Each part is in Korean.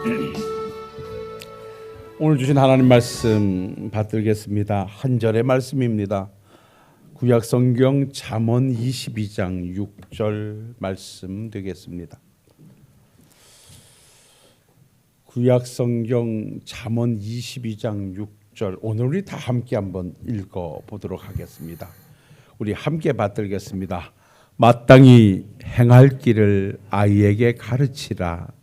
오늘 주신 하나님 말씀 받들겠습니다. 한 절의 말씀입니다. 구약 성경 잠언 22장 6절 말씀 되겠습니다. 구약 성경 잠언 22장 6절 오늘 우리 다 함께 한번 읽어 보도록 하겠습니다. 우리 함께 받들겠습니다. 마땅히 행할 길을 아이에게 가르치라.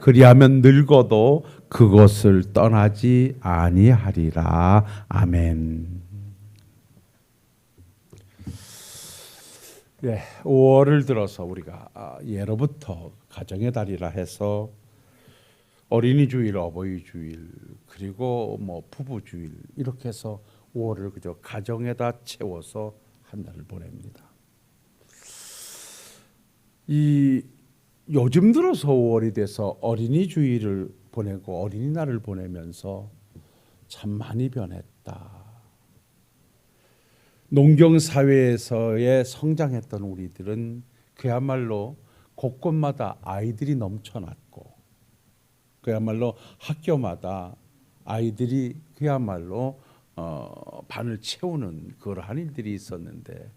그리하면 늙어도 그것을 떠나지 아니하리라. 아멘. 네, 5월을 들어서 우리가 아, 예로부터 가정의 달이라 해서 어린이 주일, 어버이 주일, 그리고 뭐 부부 주일 이렇게 해서 5월을 그저 가정에다 채워서 한 달을 보냅니다. 이 요즘 들어서 5월이 돼서 어린이 주일을 보내고 어린이날을 보내면서 참 많이 변했다. 농경 사회에서의 성장했던 우리들은 그야말로 곳곳마다 아이들이 넘쳐났고 그야말로 학교마다 아이들이 그야말로 어, 반을 채우는 그러한 일들이 있었는데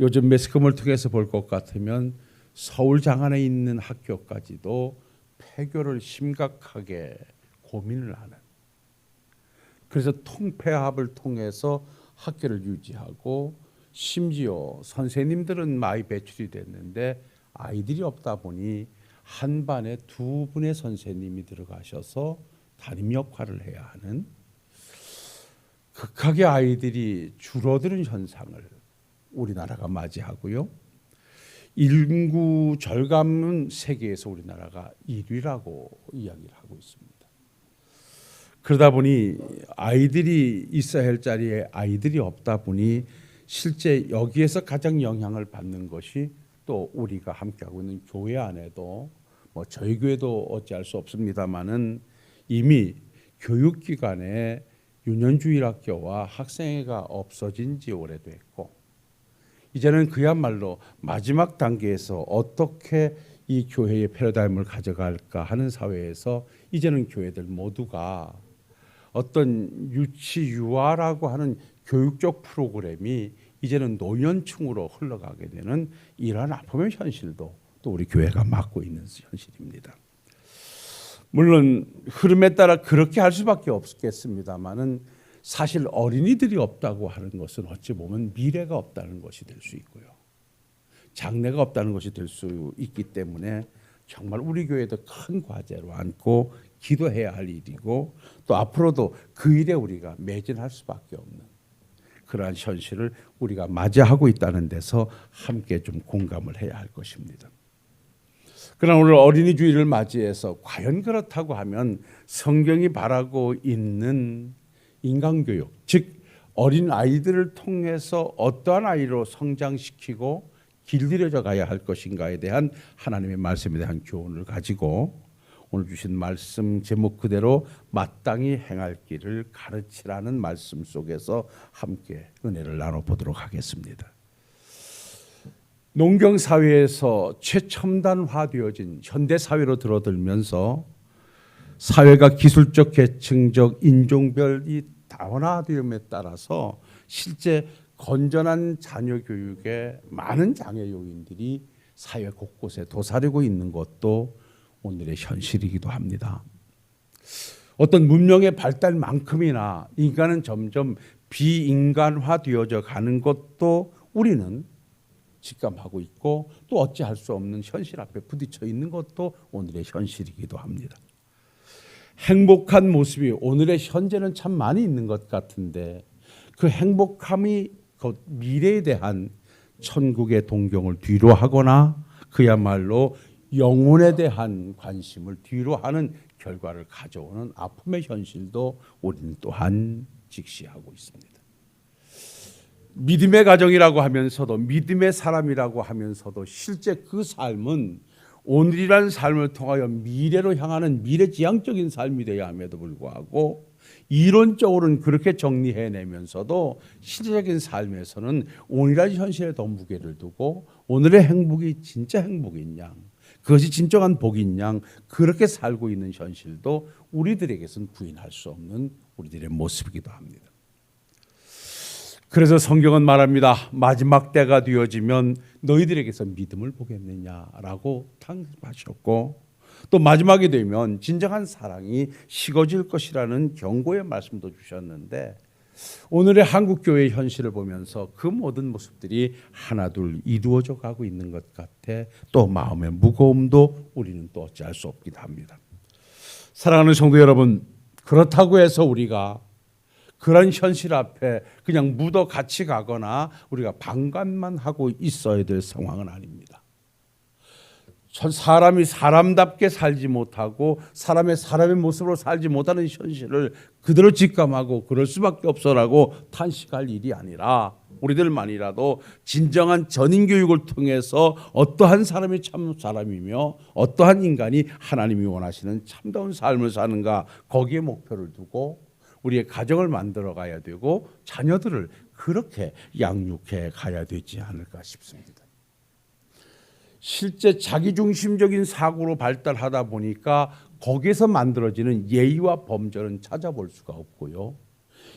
요즘 매스컴을 통해서 볼 것 같으면 서울 장안에 있는 학교까지도 폐교를 심각하게 고민을 하는 그래서 통폐합을 통해서 학교를 유지하고 심지어 선생님들은 많이 배출이 됐는데 아이들이 없다 보니 한 반에 두 분의 선생님이 들어가셔서 담임 역할을 해야 하는 극하게 아이들이 줄어드는 현상을 우리나라가 맞이하고요. 인구 절감은 세계에서 우리나라가 1위라고 이야기를 하고 있습니다. 그러다 보니 아이들이 있어야 할 자리에 아이들이 없다 보니 실제 여기에서 가장 영향을 받는 것이 또 우리가 함께하고 있는 교회 안에도 뭐 저희 교회도 어찌할 수 없습니다만은 이미 교육기관에 유년주일학교와 학생회가 없어진 지 오래됐고 이제는 그야말로 마지막 단계에서 어떻게 이 교회의 패러다임을 가져갈까 하는 사회에서 이제는 교회들 모두가 어떤 유치 유아라고 하는 교육적 프로그램이 이제는 노년층으로 흘러가게 되는 이러한 아픔의 현실도 또 우리 교회가 맡고 있는 현실입니다. 물론 흐름에 따라 그렇게 할 수밖에 없겠습니다만은 사실 어린이들이 없다고 하는 것은 어찌 보면 미래가 없다는 것이 될 수 있고요. 장래가 없다는 것이 될 수 있기 때문에 정말 우리 교회도 큰 과제로 안고 기도해야 할 일이고 또 앞으로도 그 일에 우리가 매진할 수밖에 없는 그러한 현실을 우리가 맞이하고 있다는 데서 함께 좀 공감을 해야 할 것입니다. 그러나 오늘 어린이 주일을 맞이해서 과연 그렇다고 하면 성경이 바라고 있는 인간교육, 즉 어린 아이들을 통해서 어떠한 아이로 성장시키고 길들여져 가야 할 것인가에 대한 하나님의 말씀에 대한 교훈을 가지고 오늘 주신 말씀 제목 그대로 마땅히 행할 길을 가르치라는 말씀 속에서 함께 은혜를 나눠 보도록 하겠습니다. 농경 사회에서 최첨단화되어진 현대 사회로 들어들면서 사회가 기술적, 계층적, 인종별이 다원화됨에 따라서 실제 건전한 자녀 교육에 많은 장애 요인들이 사회 곳곳에 도사리고 있는 것도 오늘의 현실이기도 합니다. 어떤 문명의 발달만큼이나 인간은 점점 비인간화 되어져 가는 것도 우리는 직감하고 있고 또 어찌할 수 없는 현실 앞에 부딪혀 있는 것도 오늘의 현실이기도 합니다. 행복한 모습이 오늘의 현재는 참 많이 있는 것 같은데 그 행복함이 그 미래에 대한 천국의 동경을 뒤로 하거나 그야말로 영혼에 대한 관심을 뒤로 하는 결과를 가져오는 아픔의 현실도 우리는 또한 직시하고 있습니다. 믿음의 가정이라고 하면서도 믿음의 사람이라고 하면서도 실제 그 삶은 오늘이라는 삶을 통하여 미래로 향하는 미래지향적인 삶이 되어야 함에도 불구하고 이론적으로는 그렇게 정리해내면서도 실제적인 삶에서는 오늘의 현실에 더 무게를 두고 오늘의 행복이 진짜 행복이냐 그것이 진정한 복인 양 그렇게 살고 있는 현실도 우리들에게선 부인할 수 없는 우리들의 모습이기도 합니다. 그래서 성경은 말합니다. 마지막 때가 되어지면 너희들에게서 믿음을 보겠느냐라고 당하셨고 또 마지막이 되면 진정한 사랑이 식어질 것이라는 경고의 말씀도 주셨는데 오늘의 한국 교회의 현실을 보면서 그 모든 모습들이 하나둘 이루어져 가고 있는 것 같아 또 마음의 무거움도 우리는 또 어찌할 수 없기도 합니다. 사랑하는 성도 여러분, 그렇다고 해서 우리가 그런 현실 앞에 그냥 묻어 같이 가거나 우리가 방관만 하고 있어야 될 상황은 아닙니다. 전 사람이 사람답게 살지 못하고 사람의 사람의 모습으로 살지 못하는 현실을 그대로 직감하고 그럴 수밖에 없어라고 탄식할 일이 아니라 우리들만이라도 진정한 전인 교육을 통해서 어떠한 사람이 참 사람이며 어떠한 인간이 하나님이 원하시는 참다운 삶을 사는가 거기에 목표를 두고 우리의 가정을 만들어 가야 되고 자녀들을 그렇게 양육해 가야 되지 않을까 싶습니다. 실제 자기중심적인 사고로 발달하다 보니까 거기에서 만들어지는 예의와 범절은 찾아볼 수가 없고요.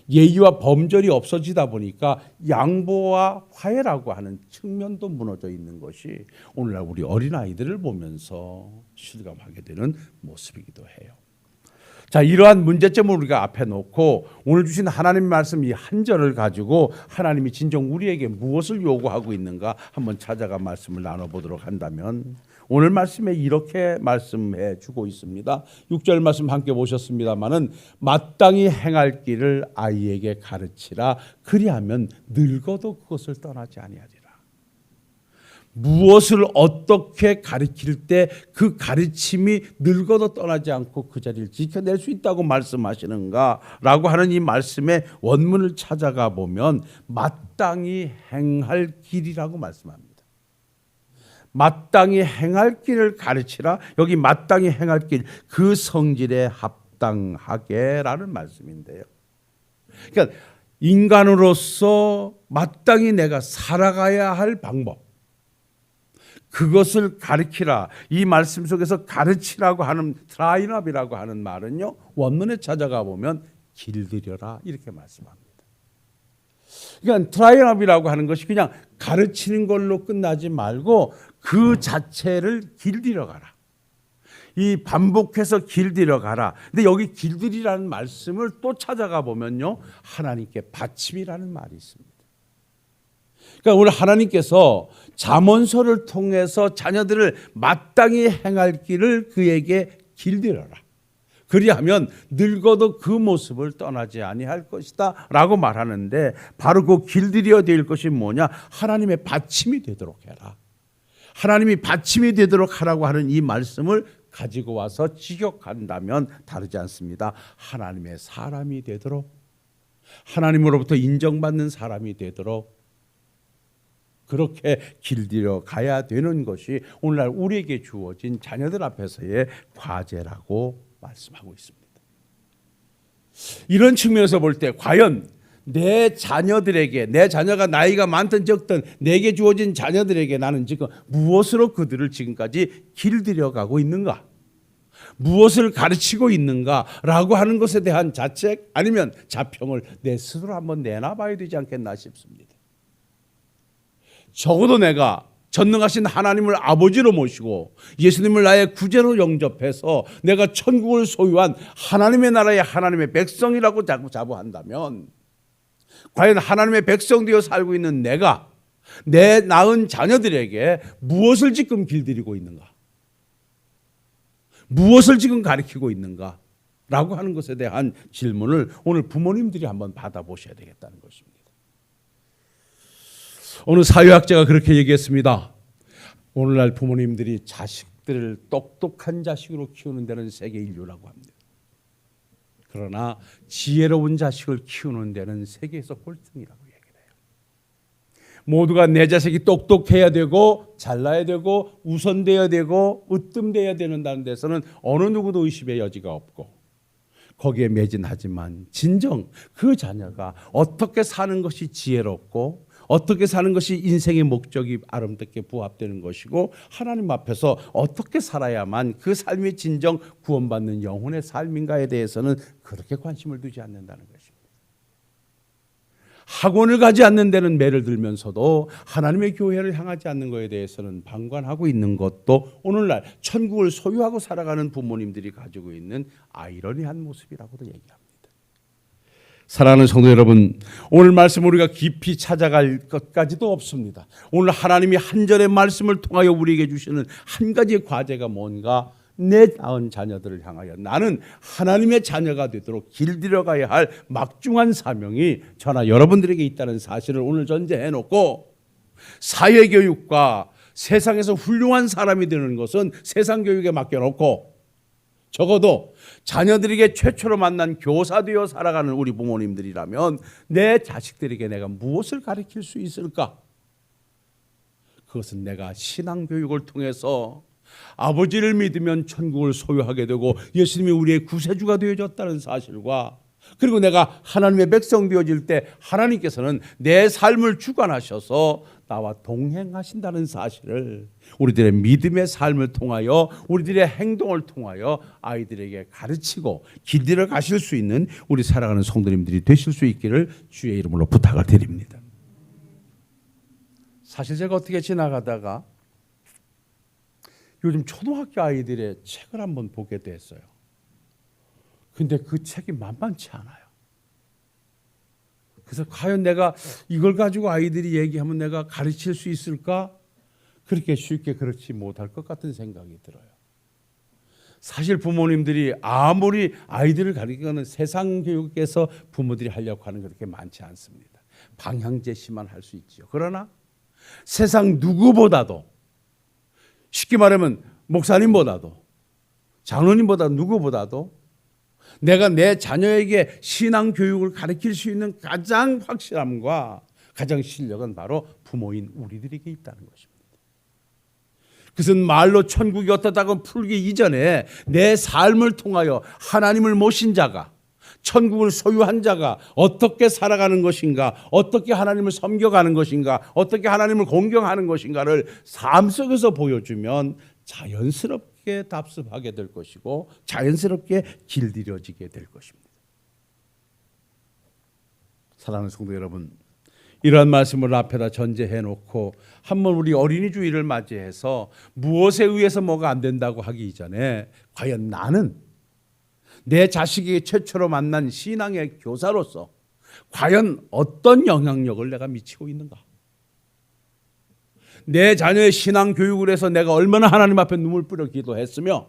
예의와 범절이 없어지다 보니까 양보와 화해라고 하는 측면도 무너져 있는 것이 오늘날 우리 어린아이들을 보면서 실감하게 되는 모습이기도 해요. 자, 이러한 문제점을 우리가 앞에 놓고 오늘 주신 하나님 말씀 이 한 절을 가지고 하나님이 진정 우리에게 무엇을 요구하고 있는가 한번 찾아가 말씀을 나눠보도록 한다면 오늘 말씀에 이렇게 말씀해 주고 있습니다. 6절 말씀 함께 보셨습니다마는 마땅히 행할 길을 아이에게 가르치라 그리하면 늙어도 그것을 떠나지 아니하리라. 무엇을 어떻게 가르칠 때그 가르침이 늙어도 떠나지 않고 그 자리를 지켜낼 수 있다고 말씀하시는가라고 하는 이 말씀의 원문을 찾아가 보면 마땅히 행할 길이라고 말씀합니다. 마땅히 행할 길을 가르치라. 여기 마땅히 행할 길, 그 성질에 합당하게라는 말씀인데요. 그러니까 인간으로서 마땅히 내가 살아가야 할 방법, 그것을 가르치라. 이 말씀 속에서 가르치라고 하는 트라이업이라고 하는 말은요. 원문에 찾아가 보면 길들여라 이렇게 말씀합니다. 그러니까 트라이업이라고 하는 것이 그냥 가르치는 걸로 끝나지 말고 그 자체를 길들여 가라. 이 반복해서 길들여 가라. 근데 여기 길들이라는 말씀을 또 찾아가 보면요. 하나님께 바침이라는 말이 있습니다. 그러니까 오늘 하나님께서 잠언서를 통해서 자녀들을 마땅히 행할 길을 그에게 길들여라. 그리하면 늙어도 그 모습을 떠나지 아니할 것이다 라고 말하는데 바로 그 길들여 될 것이 뭐냐? 하나님의 받침이 되도록 해라. 하나님이 받침이 되도록 하라고 하는 이 말씀을 가지고 와서 직역한다면 다르지 않습니다. 하나님의 사람이 되도록 하나님으로부터 인정받는 사람이 되도록 그렇게 길들여 가야 되는 것이 오늘날 우리에게 주어진 자녀들 앞에서의 과제라고 말씀하고 있습니다. 이런 측면에서 볼 때 과연 내 자녀들에게 내 자녀가 나이가 많든 적든 내게 주어진 자녀들에게 나는 지금 무엇으로 그들을 지금까지 길들여 가고 있는가? 무엇을 가르치고 있는가라고 하는 것에 대한 자책 아니면 자평을 내 스스로 한번 내놔 봐야 되지 않겠나 싶습니다. 적어도 내가 전능하신 하나님을 아버지로 모시고 예수님을 나의 구제로 영접해서 내가 천국을 소유한 하나님의 나라의 하나님의 백성이라고 자부한다면 과연 하나님의 백성 되어 살고 있는 내가 내 낳은 자녀들에게 무엇을 지금 길들이고 있는가? 무엇을 지금 가르치고 있는가? 라고 하는 것에 대한 질문을 오늘 부모님들이 한번 받아보셔야 되겠다는 것입니다. 어느 사회학자가 그렇게 얘기했습니다. 오늘날 부모님들이 자식들을 똑똑한 자식으로 키우는 데는 세계 인류라고 합니다. 그러나 지혜로운 자식을 키우는 데는 세계에서 꼴등이라고 얘기를 해요. 모두가 내 자식이 똑똑해야 되고 잘나야 되고 우선돼야 되고 으뜸돼야 되는다는 데서는 어느 누구도 의심의 여지가 없고 거기에 매진하지만 진정 그 자녀가 어떻게 사는 것이 지혜롭고 어떻게 사는 것이 인생의 목적이 아름답게 부합되는 것이고 하나님 앞에서 어떻게 살아야만 그 삶이 진정 구원받는 영혼의 삶인가에 대해서는 그렇게 관심을 두지 않는다는 것입니다. 학원을 가지 않는 데는 매를 들면서도 하나님의 교회를 향하지 않는 것에 대해서는 방관하고 있는 것도 오늘날 천국을 소유하고 살아가는 부모님들이 가지고 있는 아이러니한 모습이라고도 얘기합니다. 사랑하는 성도 여러분, 오늘 말씀 우리가 깊이 찾아갈 것까지도 없습니다. 오늘 하나님이 한 절의 말씀을 통하여 우리에게 주시는 한 가지의 과제가 뭔가 내 낳은 자녀들을 향하여 나는 하나님의 자녀가 되도록 길들여가야 할 막중한 사명이 저나 여러분들에게 있다는 사실을 오늘 전제해 놓고 사회 교육과 세상에서 훌륭한 사람이 되는 것은 세상 교육에 맡겨 놓고 적어도 자녀들에게 최초로 만난 교사 되어 살아가는 우리 부모님들이라면 내 자식들에게 내가 무엇을 가르칠 수 있을까? 그것은 내가 신앙 교육을 통해서 아버지를 믿으면 천국을 소유하게 되고 예수님이 우리의 구세주가 되어졌다는 사실과 그리고 내가 하나님의 백성 되어질 때 하나님께서는 내 삶을 주관하셔서 나와 동행하신다는 사실을 우리들의 믿음의 삶을 통하여 우리들의 행동을 통하여 아이들에게 가르치고 길들여 가실 수 있는 우리 사랑하는 성도님들이 되실 수 있기를 주의 이름으로 부탁을 드립니다. 사실 제가 어떻게 지나가다가 요즘 초등학교 아이들의 책을 한번 보게 됐어요. 근데 그 책이 만만치 않아요. 그래서 과연 내가 이걸 가지고 아이들이 얘기하면 내가 가르칠 수 있을까? 그렇게 쉽게 그렇지 못할 것 같은 생각이 들어요. 사실 부모님들이 아무리 아이들을 가르치는 세상 교육에서 부모들이 하려고 하는 게 그렇게 많지 않습니다. 방향 제시만 할 수 있죠. 그러나 세상 누구보다도 쉽게 말하면 목사님보다도 장로님보다 누구보다도 내가 내 자녀에게 신앙 교육을 가르칠 수 있는 가장 확실함과 가장 실력은 바로 부모인 우리들에게 있다는 것입니다. 그것은 말로 천국이 어떻다고 풀기 이전에 내 삶을 통하여 하나님을 모신 자가 천국을 소유한 자가 어떻게 살아가는 것인가, 어떻게 하나님을 섬겨가는 것인가, 어떻게 하나님을 공경하는 것인가를 삶 속에서 보여주면 자연스럽게 답습하게 될 것이고 자연스럽게 길들여지게 될 것입니다. 사랑하는 성도 여러분, 이러한 말씀을 앞에다 전제해 놓고 한번 우리 어린이 주일을 맞이해서 무엇에 의해서 뭐가 안 된다고 하기 이전에 과연 나는 내 자식이 최초로 만난 신앙의 교사로서 과연 어떤 영향력을 내가 미치고 있는가? 내 자녀의 신앙 교육을 해서 내가 얼마나 하나님 앞에 눈물 뿌려 기도했으며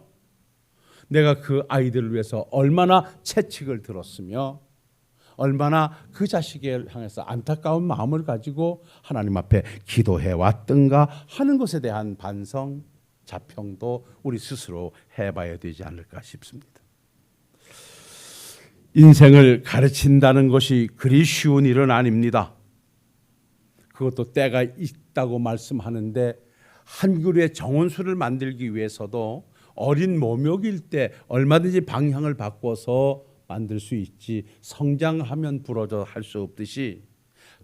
내가 그 아이들을 위해서 얼마나 채찍을 들었으며 얼마나 그 자식을 향해서 안타까운 마음을 가지고 하나님 앞에 기도해 왔던가 하는 것에 대한 반성, 자평도 우리 스스로 해봐야 되지 않을까 싶습니다. 인생을 가르친다는 것이 그리 쉬운 일은 아닙니다. 그것도 때가 있다고 말씀하는데 한 그루의 정원수를 만들기 위해서도 어린 모욕일 때 얼마든지 방향을 바꿔서 만들 수 있지 성장하면 부러져 할 수 없듯이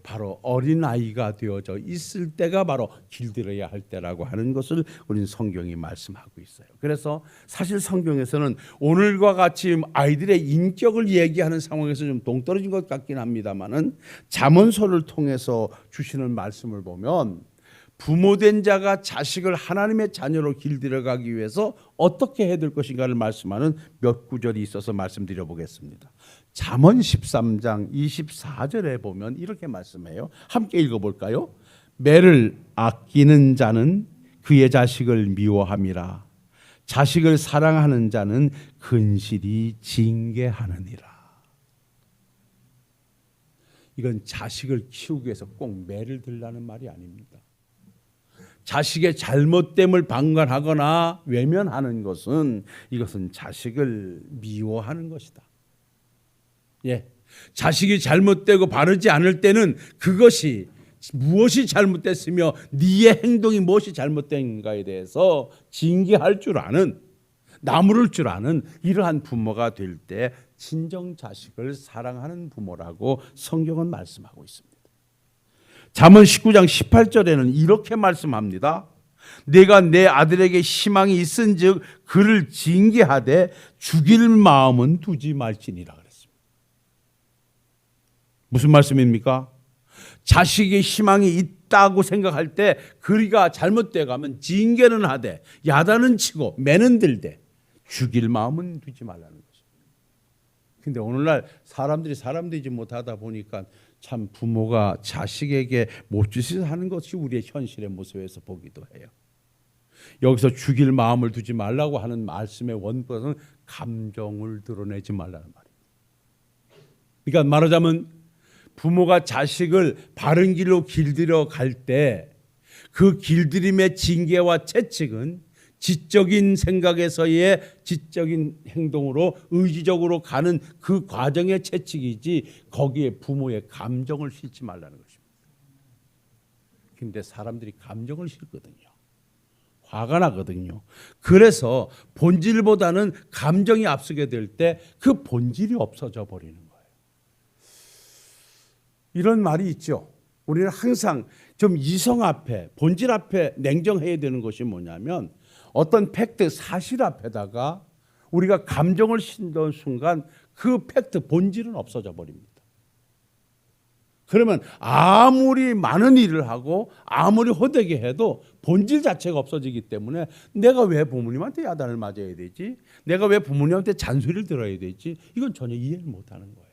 바로 어린 아이가 되어져 있을 때가 바로 길들여야 할 때라고 하는 것을 우리는 성경이 말씀하고 있어요. 그래서 사실 성경에서는 오늘과 같이 아이들의 인격을 얘기하는 상황에서 좀 동떨어진 것 같긴 합니다만은 잠언서를 통해서 주시는 말씀을 보면 부모된 자가 자식을 하나님의 자녀로 길들여가기 위해서 어떻게 해야 될 것인가를 말씀하는 몇 구절이 있어서 말씀드려 보겠습니다. 잠언 13장 24절에 보면 이렇게 말씀해요. 함께 읽어 볼까요? 매를 아끼는 자는 그의 자식을 미워함이라. 자식을 사랑하는 자는 근실이 징계하느니라. 이건 자식을 키우기 위해서 꼭 매를 들라는 말이 아닙니다. 자식의 잘못됨을 방관하거나 외면하는 것은 이것은 자식을 미워하는 것이다. 예. 자식이 잘못되고 바르지 않을 때는 그것이 무엇이 잘못됐으며 네의 행동이 무엇이 잘못된가에 대해서 징계할 줄 아는 나무를 줄 아는 이러한 부모가 될때 친정 자식을 사랑하는 부모라고 성경은 말씀하고 있습니다. 잠언 19장 18절에는 이렇게 말씀합니다. 내가 내 아들에게 희망이 있은즉 그를 징계하되 죽일 마음은 두지 말지니라 그랬습니다. 무슨 말씀입니까? 자식의 희망이 있다고 생각할 때 그리가 잘못돼 가면 징계는 하되 야단은 치고 매는 들되 죽일 마음은 두지 말라는 것입니다. 근데 오늘날 사람들이 사람 되지 못하다 보니까 참 부모가 자식에게 못짓을 하는 것이 우리의 현실의 모습에서 보기도 해요. 여기서 죽일 마음을 두지 말라고 하는 말씀의 원본은 감정을 드러내지 말라는 말입니다. 그러니까 말하자면 부모가 자식을 바른 길로 길들여 갈 때 그 길들임의 징계와 채찍은 지적인 생각에서의 지적인 행동으로 의지적으로 가는 그 과정의 채찍이지 거기에 부모의 감정을 싣지 말라는 것입니다. 근데 사람들이 감정을 싣거든요. 화가 나거든요. 그래서 본질보다는 감정이 앞서게 될 때 그 본질이 없어져 버리는 거예요. 이런 말이 있죠. 우리는 항상 좀 이성 앞에 본질 앞에 냉정해야 되는 것이 뭐냐면 어떤 팩트 사실 앞에다가 우리가 감정을 신던 순간 그 팩트 본질은 없어져 버립니다. 그러면 아무리 많은 일을 하고 아무리 호되게 해도 본질 자체가 없어지기 때문에 내가 왜 부모님한테 야단을 맞아야 되지? 내가 왜 부모님한테 잔소리를 들어야 되지? 이건 전혀 이해를 못 하는 거예요.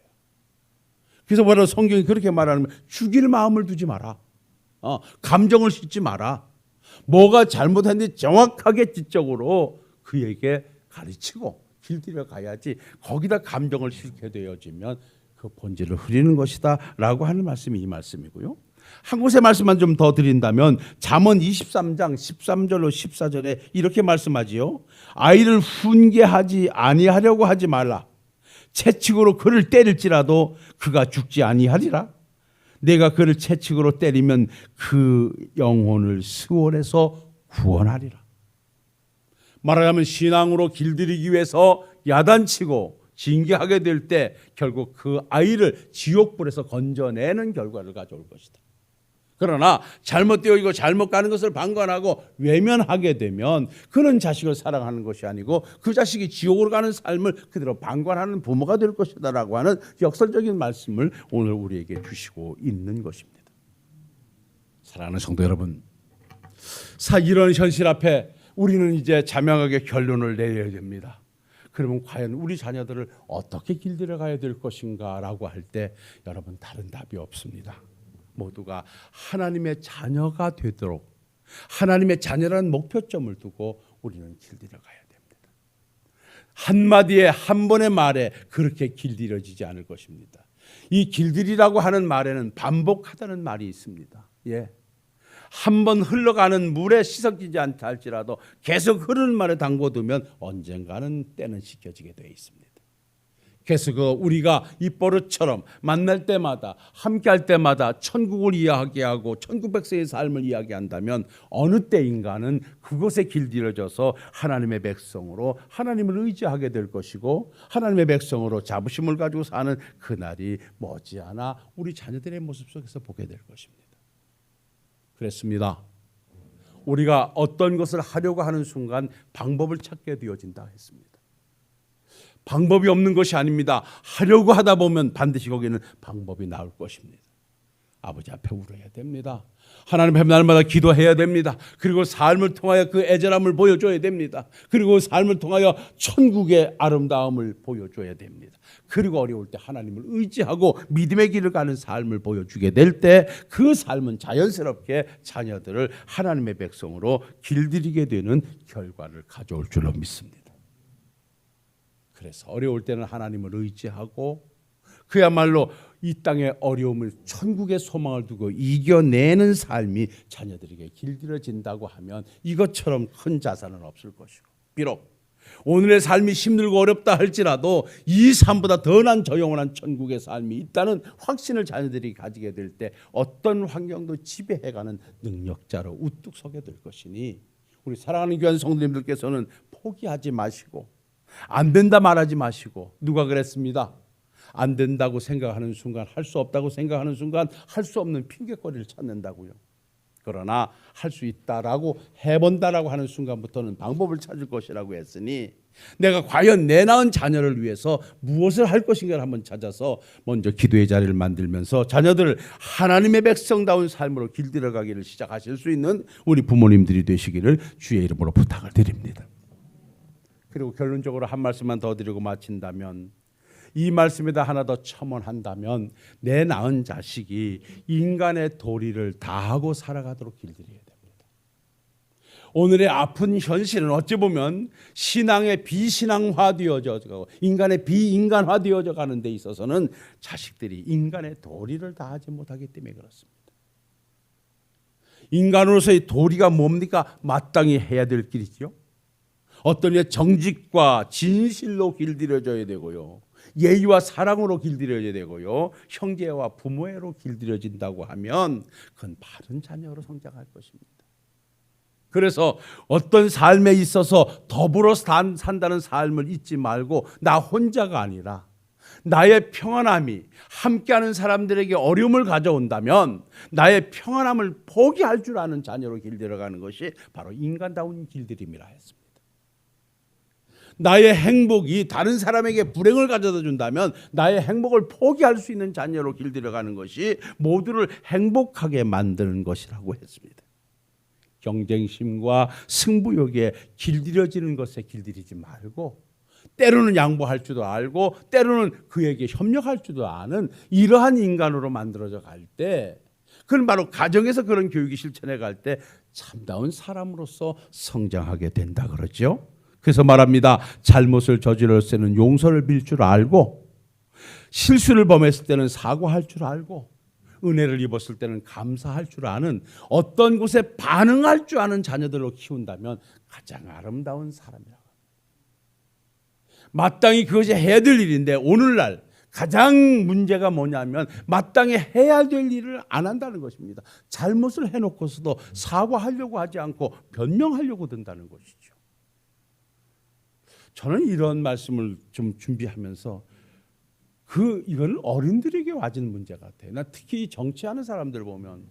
그래서 뭐라 성경이 그렇게 말하는. 죽일 마음을 두지 마라. 어, 감정을 싣지 마라. 뭐가 잘못했는지 정확하게 지적으로 그에게 가르치고 길들여 가야지 거기다 감정을 싣게 되어지면 그 본질을 흐리는 것이다 라고 하는 말씀이 이 말씀이고요. 한 곳의 말씀만 좀 더 드린다면 잠언 23장 13절로 14절에 이렇게 말씀하지요. 아이를 훈계하지 아니하려고 하지 말라. 채찍으로 그를 때릴지라도 그가 죽지 아니하리라. 내가 그를 채찍으로 때리면 그 영혼을 수월해서 구원하리라. 말하자면 신앙으로 길들이기 위해서 야단치고 징계하게 될 때 결국 그 아이를 지옥불에서 건져내는 결과를 가져올 것이다. 그러나 잘못되어 있고 잘못 가는 것을 방관하고 외면하게 되면 그는 자식을 사랑하는 것이 아니고 그 자식이 지옥으로 가는 삶을 그대로 방관하는 부모가 될 것이다라고 하는 역설적인 말씀을 오늘 우리에게 주시고 있는 것입니다. 사랑하는 성도 여러분, 사 이런 현실 앞에 우리는 이제 자명하게 결론을 내려야 됩니다. 그러면 과연 우리 자녀들을 어떻게 길들여 가야 될 것인가라고 할 때 여러분 다른 답이 없습니다. 모두가 하나님의 자녀가 되도록 하나님의 자녀라는 목표점을 두고 우리는 길들여 가야 됩니다. 한마디에 한 번의 말에 그렇게 길들여지지 않을 것입니다. 이 길들이라고 하는 말에는 반복하다는 말이 있습니다. 예. 한 번 흘러가는 물에 씻어지지 않다 할지라도 계속 흐르는 말에 담궈두면 언젠가는 때는 씻겨지게 되어 있습니다. 그래서 그 우리가 이 버릇처럼 만날 때마다 함께할 때마다 천국을 이야기하게 하고 천국 백성의 삶을 이야기한다면 어느 때인가는 그곳에 길들여져서 하나님의 백성으로 하나님을 의지하게 될 것이고 하나님의 백성으로 자부심을 가지고 사는 그날이 머지않아 우리 자녀들의 모습 속에서 보게 될 것입니다. 그랬습니다. 우리가 어떤 것을 하려고 하는 순간 방법을 찾게 되어진다 했습니다. 방법이 없는 것이 아닙니다. 하려고 하다 보면 반드시 거기는 방법이 나올 것입니다. 아버지 앞에 울어야 됩니다. 하나님 앞에 날마다 기도해야 됩니다. 그리고 삶을 통하여 그 애절함을 보여줘야 됩니다. 그리고 삶을 통하여 천국의 아름다움을 보여줘야 됩니다. 그리고 어려울 때 하나님을 의지하고 믿음의 길을 가는 삶을 보여주게 될 때 그 삶은 자연스럽게 자녀들을 하나님의 백성으로 길들이게 되는 결과를 가져올 줄로 믿습니다. 그래서 어려울 때는 하나님을 의지하고 그야말로 이 땅의 어려움을 천국의 소망을 두고 이겨내는 삶이 자녀들에게 길들여진다고 하면 이것처럼 큰 자산은 없을 것이고 비록 오늘의 삶이 힘들고 어렵다 할지라도 이 삶보다 더 난 저 영원한 천국의 삶이 있다는 확신을 자녀들이 가지게 될 때 어떤 환경도 지배해가는 능력자로 우뚝 서게 될 것이니 우리 사랑하는 귀한 성도님들께서는 포기하지 마시고 안 된다 말하지 마시고 누가 그랬습니다. 안 된다고 생각하는 순간, 할 수 없다고 생각하는 순간, 할 수 없는 핑계거리를 찾는다고요. 그러나 할 수 있다라고 해본다라고 하는 순간부터는 방법을 찾을 것이라고 했으니 내가 과연 내 낳은 자녀를 위해서 무엇을 할 것인가를 한번 찾아서 먼저 기도의 자리를 만들면서 자녀들을 하나님의 백성다운 삶으로 길들여가기를 시작하실 수 있는 우리 부모님들이 되시기를 주의 이름으로 부탁을 드립니다. 그리고 결론적으로 한 말씀만 더 드리고 마친다면 이 말씀에다 하나 더 첨언한다면 내 낳은 자식이 인간의 도리를 다하고 살아가도록 길들여야 됩니다. 오늘의 아픈 현실은 어찌 보면 신앙의 비신앙화 되어져 가고 인간의 비인간화 되어져 가는 데 있어서는 자식들이 인간의 도리를 다하지 못하기 때문에 그렇습니다. 인간으로서의 도리가 뭡니까? 마땅히 해야 될 길이죠. 어떤 의 정직과 진실로 길들여져야 되고요. 예의와 사랑으로 길들여져야 되고요. 형제와 부모애로 길들여진다고 하면 그건 바른 자녀로 성장할 것입니다. 그래서 어떤 삶에 있어서 더불어 산- 산다는 삶을 잊지 말고 나 혼자가 아니라 나의 평안함이 함께하는 사람들에게 어려움을 가져온다면 나의 평안함을 포기할 줄 아는 자녀로 길들여가는 것이 바로 인간다운 길들임이라 했습니다. 나의 행복이 다른 사람에게 불행을 가져다 준다면 나의 행복을 포기할 수 있는 자녀로 길들여가는 것이 모두를 행복하게 만드는 것이라고 했습니다. 경쟁심과 승부욕에 길들여지는 것에 길들이지 말고 때로는 양보할 줄도 알고 때로는 그에게 협력할 줄도 아는 이러한 인간으로 만들어져 갈 때 그건 바로 가정에서 그런 교육이 실천해 갈 때 참다운 사람으로서 성장하게 된다 그러죠. 그래서 말합니다. 잘못을 저질렀을 때는 용서를 빌 줄 알고 실수를 범했을 때는 사과할 줄 알고 은혜를 입었을 때는 감사할 줄 아는 어떤 곳에 반응할 줄 아는 자녀들로 키운다면 가장 아름다운 사람이라고. 마땅히 그것이 해야 될 일인데 오늘날 가장 문제가 뭐냐면 마땅히 해야 될 일을 안 한다는 것입니다. 잘못을 해놓고서도 사과하려고 하지 않고 변명하려고 든다는 것이죠. 저는 이런 말씀을 좀 준비하면서 그 이거는 어른들에게 와진 문제 같아요. 나 특히 정치하는 사람들 보면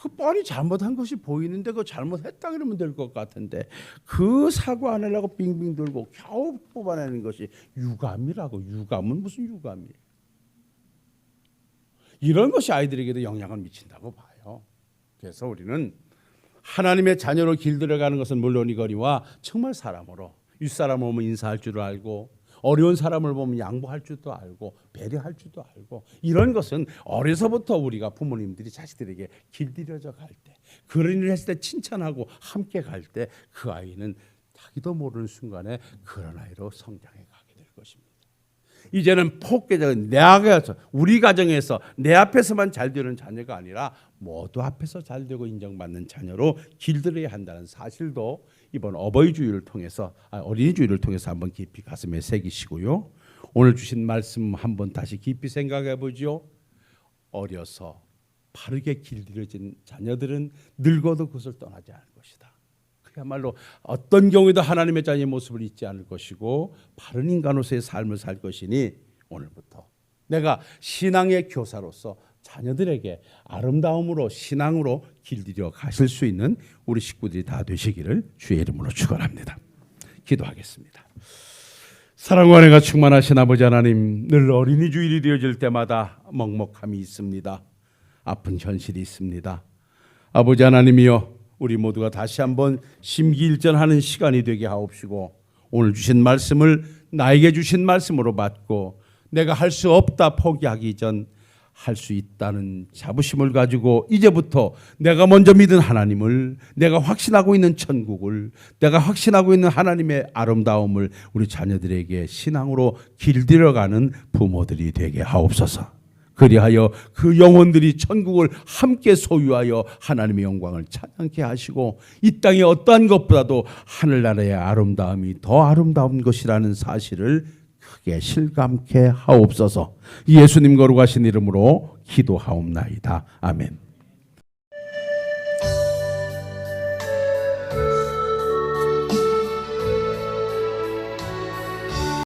그 뻔히 잘못한 것이 보이는데 그 잘못했다 그러면 될 것 같은데 그 사과 안 하려고 빙빙 돌고 겨우 뽑아내는 것이 유감이라고 유감은 무슨 유감이에요? 이런 것이 아이들에게도 영향을 미친다고 봐요. 그래서 우리는 하나님의 자녀로 길들여가는 것은 물론이거니와 정말 사람으로 윗사람 오면 인사할 줄을 알고 어려운 사람을 보면 양보할 줄도 알고 배려할 줄도 알고 이런 것은 어려서부터 우리가 부모님들이 자식들에게 길들여져 갈 때 그런 일을 했을 때 칭찬하고 함께 갈 때 그 아이는 자기도 모르는 순간에 그런 아이로 성장해 가게 될 것입니다. 이제는 폭개적인 내 앞에서 우리 가정에서 내 앞에서만 잘 되는 자녀가 아니라 모두 앞에서 잘 되고 인정받는 자녀로 길들여야 한다는 사실도 이번 어버이 주일을 통해서 아, 어린이 주일을 통해서 한번 깊이 가슴에 새기시고요. 오늘 주신 말씀 한번 다시 깊이 생각해 보죠. 어려서 바르게 길들여진 자녀들은 늙어도 그것을 떠나지 않을 것이다. 그야말로 어떤 경우에도 하나님의 자녀의 모습을 잊지 않을 것이고 바른 인간으로서의 삶을 살 것이니 오늘부터 내가 신앙의 교사로서 자녀들에게 아름다움으로 신앙으로 길들여 가실 수 있는 우리 식구들이 다 되시기를 주의 이름으로 축원합니다. 기도하겠습니다. 사랑과 은혜가 충만하신 아버지 하나님 늘 어린이 주일이 되어질 때마다 먹먹함이 있습니다. 아픈 현실이 있습니다. 아버지 하나님이여 우리 모두가 다시 한번 심기일전하는 시간이 되게 하옵시고 오늘 주신 말씀을 나에게 주신 말씀으로 받고 내가 할 수 없다 포기하기 전 할 수 있다는 자부심을 가지고 이제부터 내가 먼저 믿은 하나님을 내가 확신하고 있는 천국을 내가 확신하고 있는 하나님의 아름다움을 우리 자녀들에게 신앙으로 길들여가는 부모들이 되게 하옵소서. 그리하여 그 영혼들이 천국을 함께 소유하여 하나님의 영광을 찬양케 하시고 이 땅의 어떠한 것보다도 하늘나라의 아름다움이 더 아름다운 것이라는 사실을 크게 실감케 하옵소서. 예수님 거룩하신 이름으로 기도하옵나이다. 아멘.